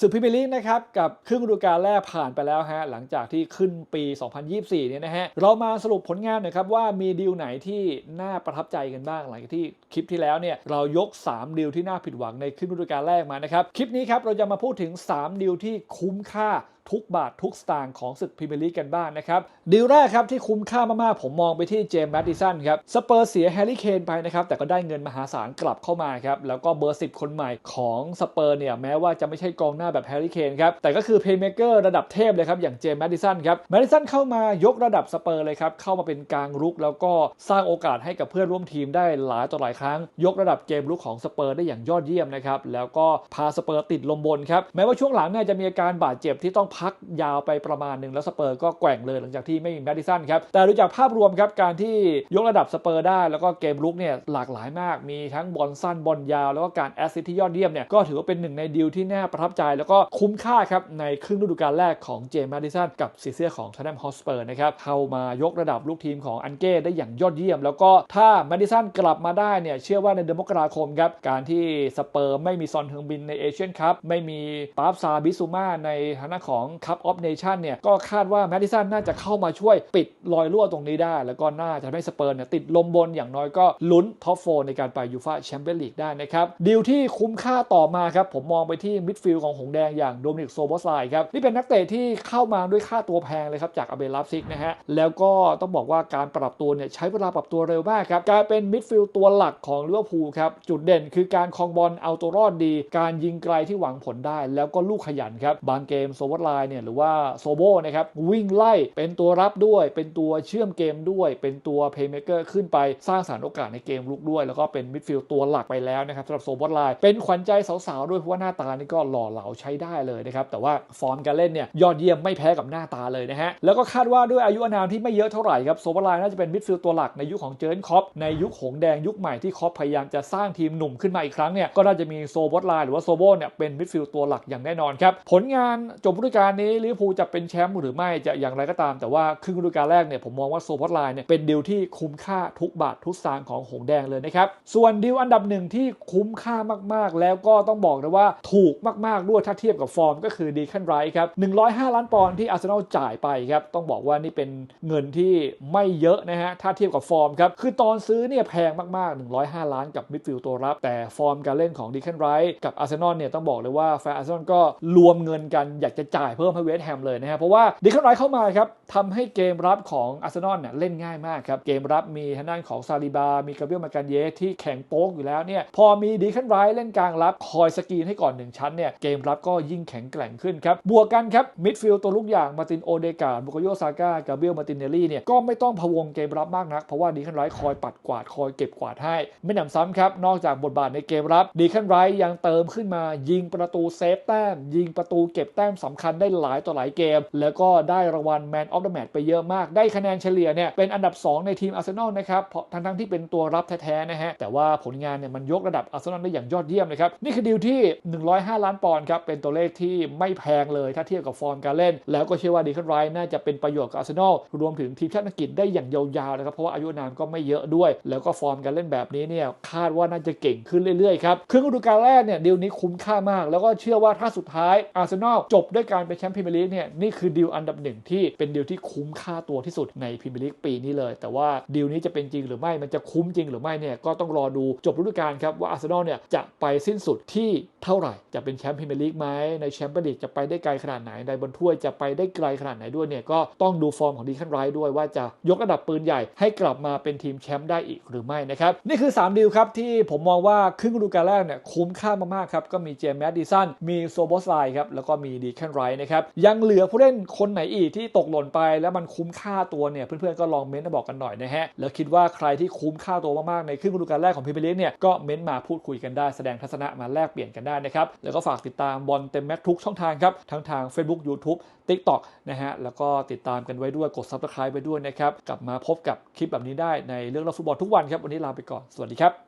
สึกพรีเมียร์ลีกนะครับกับครึ่งฤดูกาลแรกผ่านไปแล้วฮะหลังจากที่ขึ้นปี 2024 เนี่ยนะฮะเรามาสรุปผลงานหน่อยครับว่ามีดีลไหนที่น่าประทับใจกันบ้างหลังจากที่คลิปที่แล้วเนี่ยเรายก 3 ดีลที่น่าผิดหวังในครึ่งฤดูกาลแรกมานะครับคลิปนี้ครับเราจะมาพูดถึง 3 ดีลที่คุ้มค่า ทุกบาททุกสตางค์ของศึกพรีเมียร์ลีกกันบ้างนะครับดีลแรกครับที่คุ้มค่ามากๆ ผมมองไปที่เจมส์แมดดิสันครับสเปอร์เสียแฮร์รี่เคนไปนะครับแต่ก็ได้เงินมหาศาลกลับเข้ามาครับแล้วก็เบอร์ 10 คนใหม่ของสเปอร์เนี่ยแม้ว่าจะไม่ใช่กองหน้าแบบแฮร์รี่เคนครับแต่ก็คือเพย์เมเกอร์ระดับเทพเลยครับอย่างเจมส์แมดดิสันครับแมดดิสันเข้ามายกระดับสเปอร์เลยครับเข้ามาเป็นกลางรุก แล้วก็สร้างโอกาสให้กับเพื่อนร่วมทีมได้หลายต่อหลายครั้ง ยกระดับเกมรุกของสเปอร์ได้อย่างยอดเยี่ยมนะครับแล้วก็พาสเปอร์ติดลมบนครับแม้ว่าช่วงหลังเนี่ยจะมีอาการบาดเจ็บที่ต้องพักยาวไปประมาณหนึ่งแล้วสเปอร์ก็แกว่งเลยหลังจากที่ไม่มีแมดดิสันครับแต่ดูจากภาพรวมครับการที่ยกระดับสเปอร์ได้แล้วก็เกมรุกเนี่ยหลากหลายมากมีทั้งบอลสั้นบอลยาวแล้วก็การแอสซิสที่ยอดเยี่ยมเนี่ยก็ถือว่าเป็นหนึ่งในดีลที่น่าประทับใจ แล้วก็คุ้มค่าครับในครึ่งฤดูกาลแรกของเจมส์แมดดิสันกับสีเสื้อของท o นแนมฮอสเปอร์นะครับเข้ามายกระดับลูกทีมของอันเก้ได้อย่างยอดเยี่ยม แล้วก็ถ้าแมดดิสันกลับมาได้เนี่ยเชื่อว่าในเดือนมกราคมครับการที่สเปอร์ไม่มีซอนเทิงบินในเอเชียนคัพไม่มีปาร์ฟซาบิซูมาในฐานะของคัพออฟเนชั่นเนี่ยก็คาดว่าแมดดิสันน่าจะเข้ามาช่วยปิดรอยรั่วตรงนี้ได้ แล้วก็น่าจะทำให้สเปอร์เนี่ยติดลมบนอย่างน้อยก็ลุ้นท็อปโฟในการไปยูฟาแชมเปี้ยนลีกได้นะครับดีลที่คุ้มค่าต่อมาครับผมมองไปที่มิดฟิลด์ของหงแดงอย่างโดมินิกโซบอสไลครับนี่เป็นนักเตะที่เข้ามาด้วยค่าตัวแพงเลยครับจากอาเบลับซิกนะฮะแล้วก็ต้องบอกว่าการปรับตัวเนี่ยใช้เวลาปรับตัวเร็วมากครับกลายเป็นมิดฟิลด์ตัวหลักของลิเวอร์พูลครับจุดเด่นคือการคองบอลเอาตัวรอดดี การยิงไกลที่หวังผลได้ แล้วก็ลูกขยันครับบางเกมโซบอสไลเนี่ยหรือว่าโซโบนะครับวิ่งไล่เป็นตัวรับด้วย เป็นตัวเชื่อมเกมด้วย เป็นตัวเพย์เมเกอร์ขึ้นไปสร้างสารรค์โอกาสในเกมลุกด้วย แล้วก็เป็นมิดฟิลด์ตัวหลักไปแล้วนะครับสำหรับโซบอสไลน์เป็นขวัญใจสาวๆด้วยเพราะว่าหน้าตานี่ก็หล่อเหลาใช้ได้เลยนะครับแต่ว่าฟอร์มการเล่นเนี่ยยอดเยี่ยมไม่แพ้กับหน้าตาเลยนะฮะแล้วก็คาดว่าด้วยอายุอานามที่ไม่เยอะเท่าไหร่ครับโซบอสไลน์น่าจะเป็นมิดฟิลด์ตัวหลักในยุคของเจอร์นคอปในยุคหงแดงยุคใหม่ที่คอปพยายามจะสร้างทีมหนุ่มขึ้นมาอีกครั้งเนี่ยก็น่าจะมีโซบอสไลน์หรือว่าโซโบเนี่ยเป็นมิดฟิลด์ตัวหลักอย่างแน่นอนครับผลงานจบฤดูกาลนี้ลิเวอร์พูลจะเป็นแชมป์หรือไม่จะอย่างไรก็ตาม แต่ว่าครึ่งฤดูกาลแรกเนี่ยผมมองว่าโซบอสไลน์เนี่ยเป็นดีลที่คุ้มค่าทุกบาททุกสตางค์ของหงแดงเลยนะครับส่วนดีลอันดับหนึ่งที่คุ้มค่ามากๆ แล้วก็ต้องบอกเลยว่าถูกมากๆด้วยถ้าเทียบกับฟอร์ม ก็คือดีคันไรครับ105 ล้านปอนด์ที่อาร์เซนอลจ่ายไปครับต้องบอกว่านี่เป็นเงินที่ไม่เยอะนะฮะถ้าเทียบกับฟอร์มครับคือตอนซื้อเนี่ยแพงมากๆ 105 ล้านกับมิดฟิลด์ตัวรับ แต่ฟอร์มการเล่นของดีคันไรกับอาร์เซนอลเนี่ยต้องบอกเลยว่าแฟนอาร์เซนอลก็รวมเงินกันอยากจะจ่ายเพิ่มให้เวสต์แฮมเลยนะฮะเพราะว่าดีคันไรเข้ามาครับทำให้เกมรับของอาร์เซนอลเนี่ยเล่นง่ายมากครับเกมรับมีทางด้านของซาลิบา มีกาเบรียลมาการเยสที่แข็งโป๊กอยู่แล้วเนี่ยพอมีดีคันไรเล่นกลางรับคอยสกรีนให้ก่อน1ชั้นเนี่ยเกมรับก็ยิ่งแข็งแกร่งขึ้นครับบวกกันครับมิดฟิลด์ตัวลูกอย่างมาตินโอเดกาบุกโยซาก้ากาเบรียลมาตินเนลลี่เนี่ยก็ไม่ต้องพะวงเกมรับมากนัก เพราะว่าดีคันไรคอยปัดกวาดคอยเก็บกวาดให้ ไม่หนำซ้ำครับนอกจากบทบาทในเกมรับดีคันไรยังเติมขึ้นมายิงประตูเซฟแต้มยิงประตูเก็บแต้มสำคัญได้หลายต่อหลายเกม แล้วก็ได้รางวัลแมนออฟเดอะแมตช์ไปเยอะมาก ได้คะแนนเฉลี่ยเนี่ยเป็นอันดับ 2 ในทีมอาร์เซนอลนะครับเพราะทั้งที่เป็นตัวรับแท้ๆนะฮะ แต่ว่าผลงานเนี่ยมันยกระดับอาร์เซนอลได้อย่างยอดเยี่ยมนะครับ นี่คือดีลที่ 105 ล้านปอนด์ครับ เป็นตัวเลขที่ไม่แพงเลยถ้าเทียบกับฟอร์มการเล่น แล้วก็เชื่อว่าดีคันไรน่าจะเป็นประโยชน์กับอาร์เซนอลรวมถึงทีมชาติอังกฤษได้อย่างยาวๆนะครับเพราะว่าอายุนามก็ไม่เยอะด้วย แล้วก็ฟอร์มการเล่นแบบนี้เนี่ยคาดว่าน่าจะเก่งขึ้นเรื่อยๆครับครึ่งฤดูกาลแรกเนี่ยดีลนี้คุ้มค่ามาก แล้วก็เชื่อว่าถ้าสุดท้ายอาร์เซนอลจบด้วยการเป็นแชมป์พรีเมียร์ลีกเนี่ยนี่คือดีลอันดับหนึ่งที่เป็นดีลที่คุ้มค่าตัวที่สุดในพรีเมียร์ลีกปีนี้เลย แต่ว่าดีลนี้จะเป็นจริงหรือไม่มันจะคุ้มจริงหรือไม่เนี่ยก็ต้องรอดูจบฤดูกาลครับว่าอาร์เซนอลเนี่ยจะไปสิ้นสุดที่เท่าไหร่จะเป็นแชมป์พรีเมียร์ลีกไหมในแชมเปี้ยนลีกจะไปได้ไกลขนาดไหนในบนถ้วยจะไปได้ไกลขนาดไหนด้วยเนี่ยก็ต้องดูฟอร์มของดีคันไรด้วยว่าจะยกระดับปืนใหญ่ให้กลับมาเป็นทีมแชมป์ได้อีกหรือไม่นะครับนี่คือ 3 ดีลครับที่ผมมองว่าครึ่งฤดูกาลแรกเนี่ยคุ้มค่ามากๆครับก็มีเจมส์แมดดิสันมีโซโบสไลครับแล้วก็มีดีคันไรนะครับยังเหลือผู้เล่นคนไหนอีกที่ตกหล่นไป แล้วมันคุ้มค่าตัวเนี่ยเพื่อนๆก็ลองเม้นต์มาบอกกันหน่อยนะฮะแล้วคิดว่าใครที่คุ้มค่าตัวมากๆในครึ่งฤดูกาลแรกของพรีเมียร์ลีกเนี่ยก็เม้นต์มาพูดคุยกันได้แสดงทัศนะมาแลกเปลี่ยนกันได้นะครับแล้วก็ฝากติดตามบอลเต็มแม็กทุกช่องทางครับทั้งทาง Facebook YouTube TikTok นะฮะแล้วก็ติดตามกันไว้ด้วยกด Subscribe ไปด้วยนะครับกลับมาพบกับคลิปแบบนี้ได้ในเรื่องราฟุตบอลทุกวันครับวันนี้ลาไปก่อนสวัสดีครับ